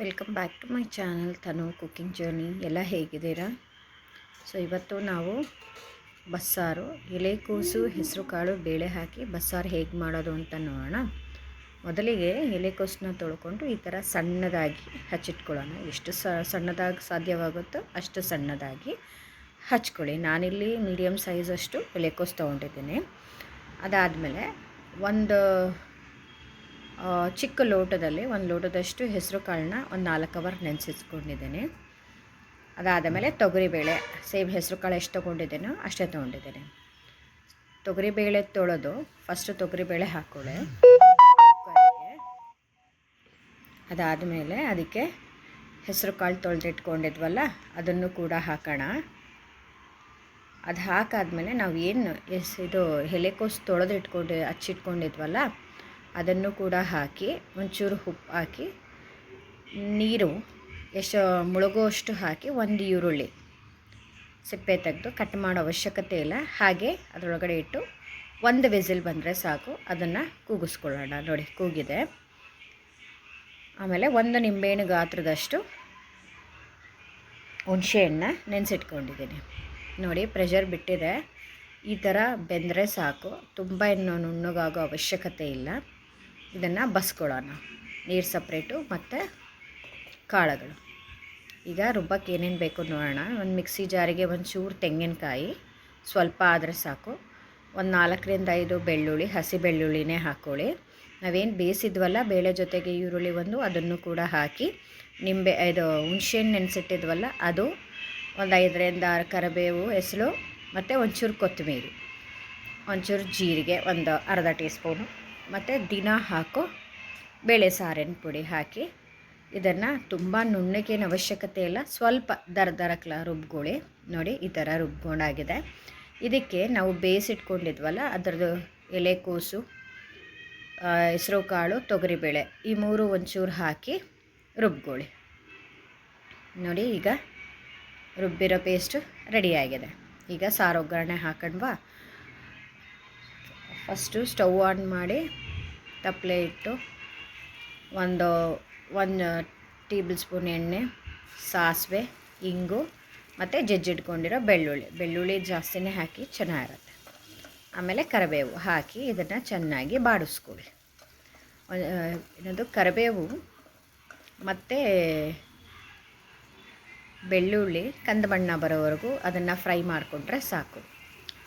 Welcome back to my channel Tanu cooking journey. ಎಲ್ಲ ಹೇಗಿದ್ದೀರಾ? So, ಇವತ್ತು ನಾವು ಬಸ್ಸಾರು ಎಲೆಕೋಸು ಹೆಸರು ಕಾಳು, ಬೇಳೆ ಹಾಕಿ ಬಸ್ಸಾರು ಹೇಗೆ ಮಾಡೋದು ಅಂತ ನೋಡೋಣ. ಮೊದಲಿಗೆ ಎಲೆಕೋಸನ್ನ ತೊಳ್ಕೊಂಡು ಈ ಥರ ಸಣ್ಣದಾಗಿ ಹಚ್ಚಿಟ್ಕೊಳ್ಳೋಣ. ಎಷ್ಟು ಸಣ್ಣದಾಗಿ ಸಾಧ್ಯವಾಗುತ್ತೋ ಅಷ್ಟು ಸಣ್ಣದಾಗಿ ಹಚ್ಕೊಳ್ಳಿ. ನಾನಿಲ್ಲಿ ಮೀಡಿಯಮ್ ಸೈಜಷ್ಟು ಎಲೆಕೋಸು ತೊಗೊಂಡಿದ್ದೀನಿ. ಅದಾದಮೇಲೆ ಒಂದು ಚಿಕ್ಕ ಲೋಟದಲ್ಲಿ ಒಂದು ಲೋಟದಷ್ಟು ಹೆಸರು ಕಾಳನ್ನ ಒಂದು ನಾಲ್ಕು ಅವರ್ ನೆನೆಸಿಸ್ಕೊಂಡಿದ್ದೀನಿ. ಅದಾದ ಮೇಲೆ ತೊಗರಿಬೇಳೆ ಸೇಮ್ ಹೆಸರು ಕಾಳು ಎಷ್ಟು ತೊಗೊಂಡಿದ್ದೇನೋ ಅಷ್ಟೇ ತೊಗೊಂಡಿದ್ದೀನಿ. ತೊಗರಿಬೇಳೆ ತೊಳೆದು ಫಸ್ಟು ತೊಗರಿಬೇಳೆ ಹಾಕ್ಕೊಳ್ಳಿ ಅದಾದ ಅದಾದಮೇಲೆ ಅದಕ್ಕೆ ಹೆಸರು ಕಾಳು ತೊಳೆದಿಟ್ಕೊಂಡಿದ್ವಲ್ಲ, ಅದನ್ನು ಕೂಡ ಹಾಕೋಣ. ಅದು ಹಾಕಾದ್ಮೇಲೆ ನಾವು ಏನು ಎಸ್ ಇದು ಎಲೆಕೋಸು ತೊಳೆದಿಟ್ಕೊಂಡು ಹಚ್ಚಿಟ್ಕೊಂಡಿದ್ವಲ್ಲ ಅದನ್ನು ಕೂಡ ಹಾಕಿ, ಒಂಚೂರು ಉಪ್ಪು ಹಾಕಿ, ನೀರು ಎಷ್ಟು ಮುಳುಗುವಷ್ಟು ಹಾಕಿ ಒಂದು ಈರುಳ್ಳಿ ಸಿಪ್ಪೆ ತೆಗೆದು ಕಟ್ ಮಾಡೋ ಅವಶ್ಯಕತೆ ಇಲ್ಲ. ಹಾಗೆ ಅದರೊಳಗಡೆ ಇಟ್ಟು ಒಂದು ವಿಸಿಲ್ ಬಂದರೆ ಸಾಕು. ಅದನ್ನು ಕೂಗಿಸ್ಕೊಳ್ಳೋಣ. ನೋಡಿ, ಕೂಗಿದೆ. ಆಮೇಲೆ ಒಂದು ನಿಂಬೆಹಣ್ಣು ಗಾತ್ರದಷ್ಟು ಹುಣಸೆಹಣ್ಣ ನೆನೆಸಿಟ್ಕೊಂಡಿದ್ದೀನಿ. ನೋಡಿ ಪ್ರೆಷರ್ ಬಿಟ್ಟಿದೆ. ಈ ಥರ ಬೆಂದರೆ ಸಾಕು. ತುಂಬ ಇನ್ನು ನುಣ್ಣಗಾಗೋ ಅವಶ್ಯಕತೆ ಇಲ್ಲ. ಇದನ್ನು ಬಸ್ಕೊಳ್ಳೋಣ ನೀರು ಸಪ್ರೇಟು ಮತ್ತು ಕಾಳುಗಳು. ಈಗ ರುಬ್ಬಕ್ಕೆ ಏನೇನು ಬೇಕು ನೋಡೋಣ. ಒಂದು ಮಿಕ್ಸಿ ಜಾರಿಗೆ ಒಂದು ಚೂರು ತೆಂಗಿನಕಾಯಿ, ಸ್ವಲ್ಪ ಆದರೆ ಸಾಕು. ಒಂದು ನಾಲ್ಕರಿಂದ ಐದು ಬೆಳ್ಳುಳ್ಳಿ, ಹಸಿ ಬೆಳ್ಳುಳ್ಳಿನೇ ಹಾಕ್ಕೊಳ್ಳಿ ನಾವೇನು ಬೇಯಿಸಿದ್ವಲ್ಲ, ಬೇಳೆ ಜೊತೆಗೆ ಈರುಳ್ಳಿ ಒಂದು, ಅದನ್ನು ಕೂಡ ಹಾಕಿ, ನಿಂಬೆ, ಇದು ಹುಣ್ಸೆಹಣ್ಣು ನೆನೆಸಿಟ್ಟಿದ್ವಲ್ಲ, ಅದು ಒಂದು ಐದರಿಂದ ಆರು ಕರಿಬೇವು ಹೆಸರು ಮತ್ತು ಒಂಚೂರು ಕೊತ್ತಂಬರಿ ಒಂಚೂರು ಜೀರಿಗೆ, ಒಂದು ಅರ್ಧ ಟೀ ಸ್ಪೂನು ಮತ್ತು ದಿನ ಹಾಕೋ ಬೇಳೆ ಸಾರಿನ ಪುಡಿ ಹಾಕಿ ಇದನ್ನು ತುಂಬ ನುಣ್ಣಗೇನು ಅವಶ್ಯಕತೆ ಇಲ್ಲ. ಸ್ವಲ್ಪ ದರ ದರಕ್ಲ ರುಬ್ಕೊಳ್ಳಿ. ನೋಡಿ, ಈ ಥರ ರುಬ್ಕೊಂಡಾಗಿದೆ. ಇದಕ್ಕೆ ನಾವು ಬೇಯಿಸಿಟ್ಕೊಂಡಿದ್ವಲ್ಲ, ಅದರದ್ದು ಎಲೆಕೋಸು ಹೆಸರು ಕಾಳು, ತೊಗರಿಬೇಳೆ, ಈ ಮೂರು ಒಂಚೂರು ಹಾಕಿ ರುಬ್ಕೊಳ್ಳಿ. ನೋಡಿ, ಈಗ ರುಬ್ಬಿರೋ ಪೇಸ್ಟು ರೆಡಿಯಾಗಿದೆ ಈಗ ಸಾರು ಒಗ್ಗರಣೆ ಹಾಕೊಂಡ್ವಾ ಫಸ್ಟು ಸ್ಟವ್ ಆನ್ ಮಾಡಿ ತಪ್ಪಲೆ ಇಟ್ಟು ಒಂದು ಒಂದು ಟೇಬಲ್ ಸ್ಪೂನ್ ಎಣ್ಣೆ, ಸಾಸಿವೆ, ಇಂಗು ಮತ್ತು ಜಜ್ಜಿಟ್ಕೊಂಡಿರೋ ಬೆಳ್ಳುಳ್ಳಿ. ಬೆಳ್ಳುಳ್ಳಿ ಜಾಸ್ತಿನೇ ಹಾಕಿ ಚೆನ್ನಾಗಿರುತ್ತೆ. ಆಮೇಲೆ ಕರಿಬೇವು ಹಾಕಿ ಇದನ್ನು ಚೆನ್ನಾಗಿ ಬಾಡಿಸ್ಕೊಳ್ಳಿ. ಇನ್ನೊಂದು ಕರಿಬೇವು ಮತ್ತು ಬೆಳ್ಳುಳ್ಳಿ ಕಂದು ಬಣ್ಣ ಬರೋವರೆಗೂ ಅದನ್ನು ಫ್ರೈ ಮಾಡಿಕೊಂಡ್ರೆ ಸಾಕು.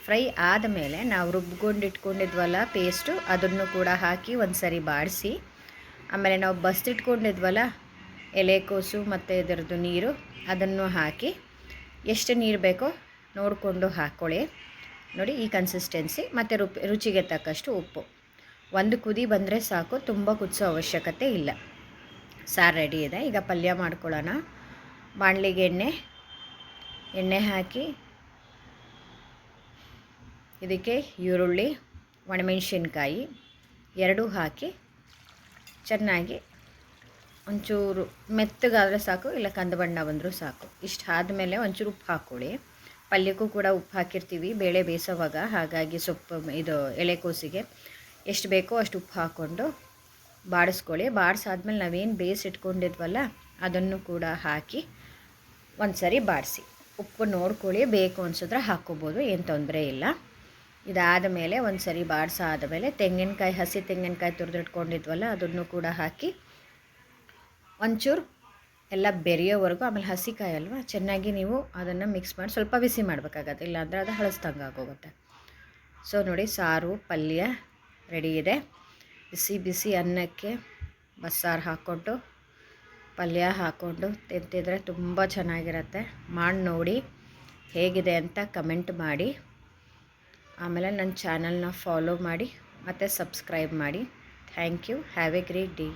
ಫ್ರೈ ಆದಮೇಲೆ ನಾವು ರುಬ್ಕೊಂಡಿಟ್ಕೊಂಡಿದ್ವಲ್ಲ ಪೇಸ್ಟು, ಅದನ್ನು ಕೂಡ ಹಾಕಿ ಒಂದು ಸರಿ ಬಾಡಿಸಿ. ಆಮೇಲೆ ನಾವು ಬಸ್ದಿಟ್ಕೊಂಡಿದ್ವಲ್ಲ ಎಲೆಕೋಸು ಮತ್ತು ಇದರದ್ದು ನೀರು, ಅದನ್ನು ಹಾಕಿ. ಎಷ್ಟು ನೀರು ಬೇಕೋ ನೋಡಿಕೊಂಡು ಹಾಕ್ಕೊಳ್ಳಿ ನೋಡಿ ಈ ಕನ್ಸಿಸ್ಟೆನ್ಸಿ ಮತ್ತು ರುಪ್, ರುಚಿಗೆ ತಕ್ಕಷ್ಟು ಉಪ್ಪು. ಒಂದು ಕುದಿ ಬಂದರೆ ಸಾಕು, ತುಂಬ ಕುದಿಸೋ ಅವಶ್ಯಕತೆ ಇಲ್ಲ. ಸಾರು ರೆಡಿ ಇದೆ, ಈಗ ಪಲ್ಯ ಮಾಡ್ಕೊಳ್ಳೋಣ. ಬಾಣಲಿಗೆ ಎಣ್ಣೆ ಎಣ್ಣೆ ಹಾಕಿ ಇದಕ್ಕೆ ಈರುಳ್ಳಿ, ಒಣಮೆಣಸಿನ್ಕಾಯಿ ಎರಡೂ ಹಾಕಿ ಚೆನ್ನಾಗಿ ಒಂಚೂರು ಮೆತ್ತಗಾದರೆ ಸಾಕು, ಇಲ್ಲ ಕಂದ ಬಣ್ಣ ಬಂದರೂ ಸಾಕು. ಇಷ್ಟು ಆದಮೇಲೆ ಒಂಚೂರು ಉಪ್ಪು ಹಾಕ್ಕೊಳ್ಳಿ ಪಲ್ಯಕ್ಕೂ ಕೂಡ ಉಪ್ಪು ಹಾಕಿರ್ತೀವಿ, ಬೇಳೆ ಬೇಯಿಸೋವಾಗ. ಹಾಗಾಗಿ ಸೊಪ್ಪು, ಇದು ಎಲೆಕೋಸಿಗೆ ಎಷ್ಟು ಬೇಕೋ ಅಷ್ಟು ಉಪ್ಪು ಹಾಕ್ಕೊಂಡು ಬಾಡಿಸ್ಕೊಳ್ಳಿ. ಬಾಡಿಸಾದ್ಮೇಲೆ ನಾವೇನು ಬೇಯಿಸಿಟ್ಕೊಂಡಿದ್ವಲ್ಲ ಅದನ್ನು ಕೂಡ ಹಾಕಿ ಒಂದು ಸರಿ ಬಾಡಿಸಿ. ಉಪ್ಪು ನೋಡ್ಕೊಳ್ಳಿ, ಬೇಕು ಅನ್ಸಿದ್ರೆ ಹಾಕ್ಕೋಬೋದು, ಏನು ತೊಂದರೆ ಇಲ್ಲ. ಇದಾದ ಮೇಲೆ ಒಂದು ಸರಿ ಬಾಡಿಸಾದ ಮೇಲೆ ತೆಂಗಿನಕಾಯಿ, ಹಸಿ ತೆಂಗಿನಕಾಯಿ ತುರಿದಿಟ್ಕೊಂಡಿದ್ವಲ್ಲ, ಅದನ್ನು ಕೂಡ ಹಾಕಿ ಒಂಚೂರು ಎಲ್ಲ ಬೆರೆಯೋವರೆಗೂ, ಆಮೇಲೆ ಹಸಿಕಾಯಿ ಅಲ್ವಾ, ಚೆನ್ನಾಗಿ ನೀವು ಅದನ್ನು ಮಿಕ್ಸ್ ಮಾಡಿ ಸ್ವಲ್ಪ ಬಿಸಿ ಮಾಡಬೇಕಾಗತ್ತೆ, ಇಲ್ಲಾಂದರೆ ಅದು ಹಳಸ್ದಂಗೆ ಆಗೋಗುತ್ತೆ. ಸೊ ನೋಡಿ ಸಾರು, ಪಲ್ಯ ರೆಡಿ ಇದೆ. ಬಿಸಿ ಬಿಸಿ ಅನ್ನಕ್ಕೆ ಬಸ್ಸಾರು ಹಾಕ್ಕೊಂಡು, ಪಲ್ಯ ಹಾಕ್ಕೊಂಡು ತಿಂತಿದ್ರೆ ತುಂಬ ಚೆನ್ನಾಗಿರುತ್ತೆ. ಮಾಡಿ ನೋಡಿ ಹೇಗಿದೆ ಅಂತ ಕಮೆಂಟ್ ಮಾಡಿ. ಆಮೇಲೆ ನನ್ನ ಚಾನಲ್ನ ಫಾಲೋ ಮಾಡಿ ಮತ್ತು ಸಬ್ಸ್ಕ್ರೈಬ್ ಮಾಡಿ. Thank you. Have a great day.